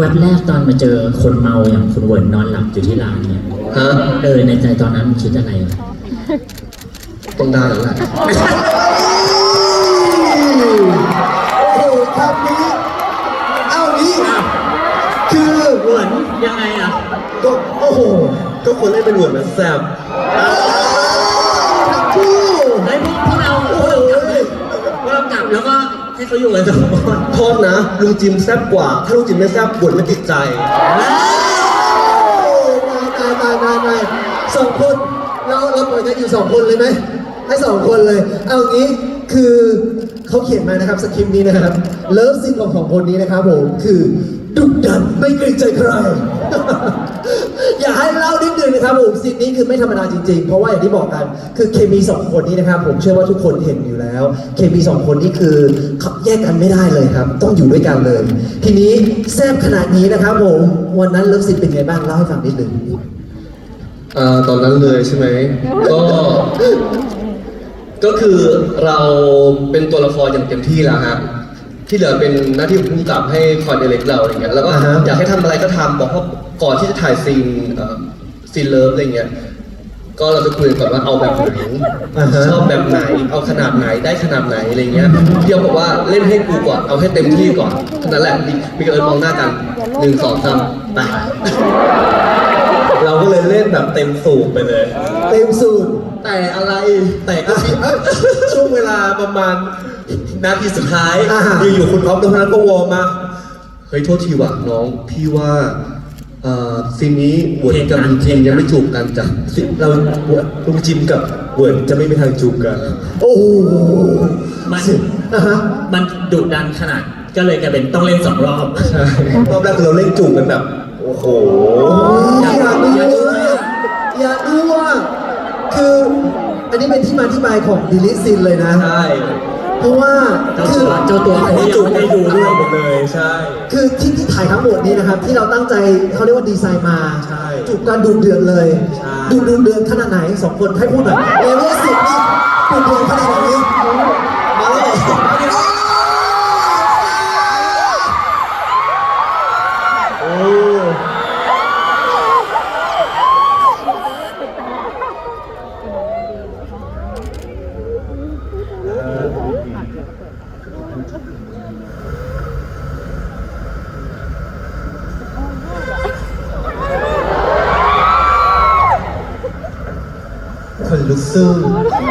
แวบแรกตอนมาเจอคนเมาอย่างคุณเหวิร์นนอนหลับอยู่ที่ร้านเนี่ยฮะเออในใจตอนนั้นคิดอะไรวะต้องได้แล้วแหละโอ้โหคำนี้ เอานี้คือเหวิร์นยังไงอะก็โอ้โห ก็คนเล่นเป็นหวนมันแซ่บทั้งคู่เฮ้ยพวกเราพวกเรากลับเลยพวกเรากลับแล้วก็ ให้เขาอยู่กันสองคนโทษนะ ลุงจิมแซ่บกว่า ถ้าลุงจิมไม่แซ่บหวนไม่ติดใจตายตายตายตายสองคนเราเราปล่อยกันอยู่สองคนเลยไหมให้สองคนเลย เอางี้คือเขาเขียนมานะครับสคริปต์นี้นะครับ เลิฟซีนของสองคนนี้นะครับผมคือดุดันไม่เกรงใจใคร อยากให้เล่านิดนึงนะครับผมซีนนี้คือไม่ธรรมดาจริงๆ เพราะว่าอย่างที่บอกกัน คือเคมีสองคนนี้นะครับ ผมเชื่อว่าทุกคนเห็นอยู่แล้ว เคมีสองคนนี้คือขับแยกกันไม่ได้เลยครับ ต้องอยู่ด้วยกันเลย ทีนี้แซ่บขนาดนี้นะครับผมวันนั้นเลิฟซีนเป็นไงบ้างเล่าให้ฟังนิดนึงอ่อตอนนั้นเลยใช่ไหมก็ก็คือเราเป็นตัวละครอย่างเต็มที่แล้วฮะ ที่เหลือเป็นหน้าที่ของผู้กำกับให้คอยเดเรกเราอะไรเงี้ยแล้วก็อ่าฮะ อยากให้ทำอะไรก็ทำบอกว่าก่อนที่จะถ่ายซีนเอ่อซีนเลิฟอะไรเงี้ยก็เราจะคุยกันก่อนว่าเอาแบบไหนอ่าฮะ ชอบแบบไหนเอาขนาดไหนได้ขนาดไหนอะไรเงี้ยพี่เอาบอกว่าเล่นให้กูก่อนเอาให้เต็มที่ก่อนเท่านั้นแหละมีมีกันเอิญมองหน้ากันหนึ่งสองสามไป เราก็เลยเล่นแบบเต็มสูบไปเลย เต็มสูตรแต่อะไรแต่ก็มีช่วงเวลาประมาณ นาทีสุดท้ายอ่าฮะอยู่ๆคุณอ๊อฟนพนัทก็วอลมาเฮ้ยโทษทีว่ะน้อง พี่ว่าเอ่อซีนนี้หวนกับลุงจิมยังไม่จูบกันจ้ะซีเราลุงจิมกับหวนจะไม่มีทางจูบกัน โอ้โหมันอะฮะมันดุดันขนาด ก็เลยกลายเป็นต้องเล่นสองรอบ ใช่รอบแรกคือเราเล่นจูบกันแบบ โอ้โหอยากดูเลยอะอยากดูว่าคืออันนี้เป็นที่มาที่ไปของดิลิซินเลยนะ ใช่ เพราะว่าเจ้าคืตัวเจ้าตัวเขานี่ยัจูงบไม่ไม่ได้ดูดูด้ด้ววยยหมดเลยใช่ คือที่ที่ถ่ายทั้งหมดนี้นะครับ ที่เราตั้งใจเขาเรียกว่าดีไซน์มาใช่จูบกันดูเดือดเลยใช่ ดูดูเดือดขนาดไหนสองคนให้พูดหน่อยเลเวลสิบนี่ดูเดือดขนาดไหน มาแล้วเหรอโอ้ คนลุกสู้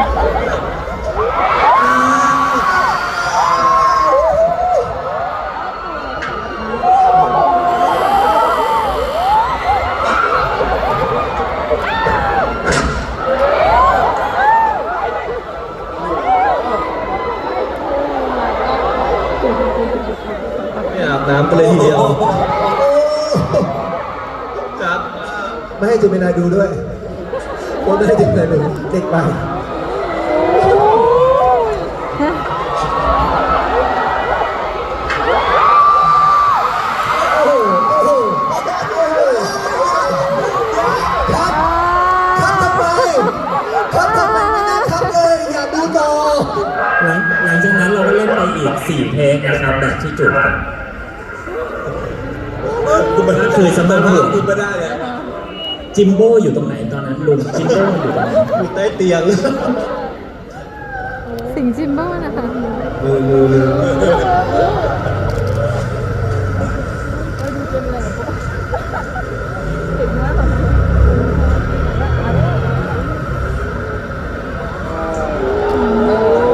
ไม่อาบน้ำกันเลยทีเดียว ครับ ไม่ให้เจมินายดูด้วย โอ้ไม่ให้เจมินายดูเด็กไปโอ้โหโอ้โหครับครับทำไรับทำไมไม่ได้ครับเลยอย่าดูจอหลังหลังจากนั้นเราก็เล่นไปอีกสี่เพลงนะครับแบบที่จูบกันคุณมาก็คือสมัยผมคุณมาได้เลย จิมโบ้อยู่ตรงไหนตอนนั้นลุงจิมโบ้อยู่ตรงไหนอยู่ใต้เตียงสิงจิมบ้านะคะมือมือมือ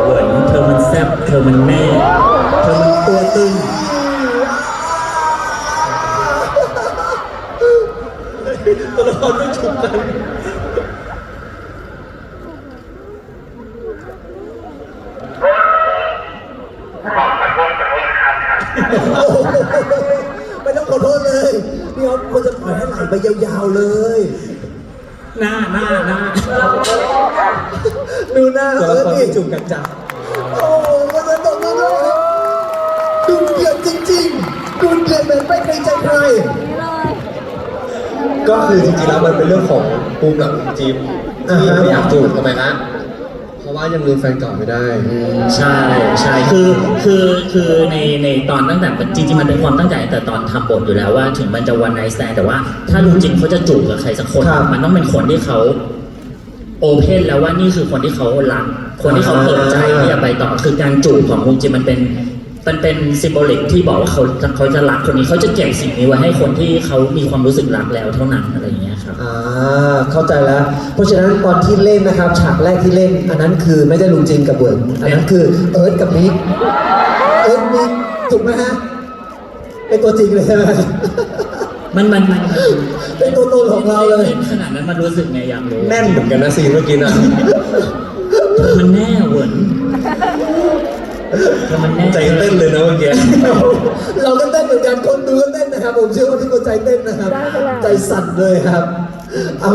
เหมือนเธอมันแซ่บเธอมันแม่ เธอมันตัวตึง ตัวละครไม่ถูกกันไม่ต้องขอโทษเลยพี่อ๊อฟควรจะปล่อยให้ไหลไปยาวๆเลย หน้าหน้าหน้าดูหน้าตัวละครเออไม่นี่จูบกันจ้ะโอ้โหมันจะตกมาเลยดูเดือดจริงๆดูเดือดแบบไม่เกรงใจใครนี่เลย ก็คือจริงๆแล้วมันเป็นเรื่องของภูมิกับจิมที่ไม่อยากจูบทำไมฮะ เพราะว่ายังลืมแฟนเก่าไม่ได้ ใช่ใช่คือคือคือในในตอนตั้งแต่จริงๆมันเป็นความตั้งใจแต่ตอนทำบทอยู่แล้วว่าถึงมันจะวันไนท์แ n d แต่ว่าถ้าลุงจินเขาจะจูบกับใครสักคน ครับมันต้องเป็นคนที่เขาโอเพนแล้วว่านี่คือคนที่เขารักคนที่เขาเปิดใจที่จะไปต่อคือการจูบของลุงจินมันเป็น มันเป็นซิมโบลิกที่บอกว่าเขาเขาจะรักคนนี้เขาจะเก็บสิ่งนี้ไว้ให้คนที่เขามีความรู้สึกรักแล้วเท่านั้นอะไรอย่างเงี้ยครับ อ่าเข้าใจแล้ว เพราะฉะนั้นตอนที่เล่นนะครับฉากแรกที่เล่น อันนั้นคือไม่ได้ลุงจินกับเบิร์ดอันนั้นคือเอิร์ธกับมิกเอิร์ธมิกถูกไหมฮะเป็นตัวจริงเลยใช่ไหมมันมันมันเป็นตัวตนของเราเลยนขนาดนั้นมันรู้สึกไงอยากรู้แน่นเหมือนกันนะซีนเมื่อกี้นะมันแน่เหวิน เธอมันแน่ใจเต้นเลยนะเมื่อกี้ เราก็เต้นเหมือนกันคนดูก็เต้นนะครับ ผมเชื่อว่าทุกคนใจเต้นนะครับใจสั่นเลยครับเอา